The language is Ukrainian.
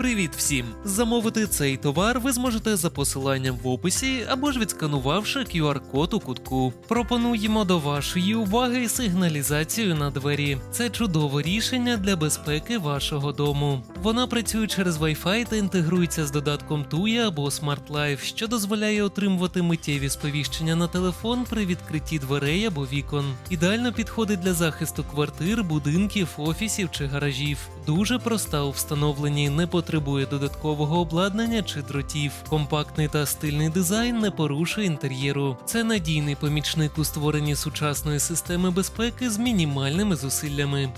Привіт всім! Замовити цей товар ви зможете за посиланням в описі або ж відсканувавши QR-код у кутку. Пропонуємо до вашої уваги сигналізацію на двері. Це чудове рішення для безпеки вашого дому. Вона працює через Wi-Fi та інтегрується з додатком Tuya або Smart Life, що дозволяє отримувати миттєві сповіщення на телефон при відкритті дверей або вікон. Ідеально підходить для захисту квартир, будинків, офісів чи гаражів. Дуже проста у встановленні, не потребує додаткового обладнання чи дротів. Компактний та стильний дизайн не порушує інтер'єру. Це надійний помічник у створенні сучасної системи безпеки з мінімальними зусиллями.